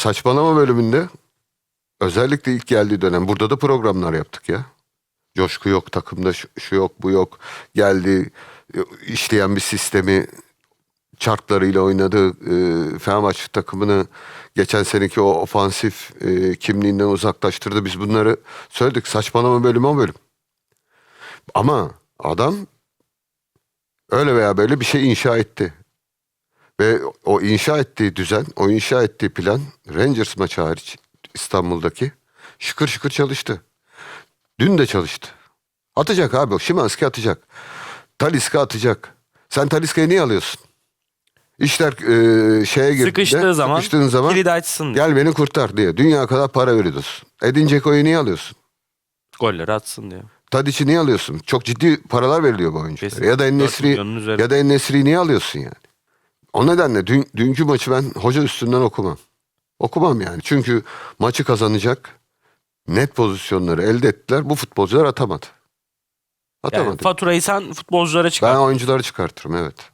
saçmalama bölümünde özellikle ilk geldiği dönem burada da programlar yaptık ya. Coşku yok takımda şu, yok bu yok. Geldi e, işleyen bir sistemi çarklarıyla oynadı. E, Fenerbahçe takımını geçen seneki o ofansif e, kimliğinden uzaklaştırdı. Biz bunları söyledik. Saçmalama bölümü o bölüm. Ama adam öyle veya böyle bir şey inşa etti. Ve o inşa ettiği düzen, o inşa ettiği plan Rangers maçı hariç İstanbul'daki şıkır şıkır çalıştı. Dün de çalıştı. Atacak abi. Şimanski atacak. Taliska atacak. Sen Taliska'yı niye alıyorsun? İşler e, şeye girdiğinde, Sıkıştığı zaman, sıkıştığın zaman kilidi açsın diye. gel beni kurtar diye. Dünya kadar para veriyorsun. Edin Dzeko'yu niye alıyorsun? Golleri atsın diye. Tadic'i niye alıyorsun? Çok ciddi paralar veriliyor bu oyunculara. Kesinlikle. Ya da Dört milyonun üzerinde. ya da Ennesri'yi niye alıyorsun yani? O nedenle dün, dünkü maçı ben hoca üstünden okumam. Okumam yani. Çünkü maçı kazanacak net pozisyonları elde ettiler. Bu futbolcular atamadı. Yani Atamadı. faturayı sen futbolculara çıkar. ben oyuncuları çıkartırım evet.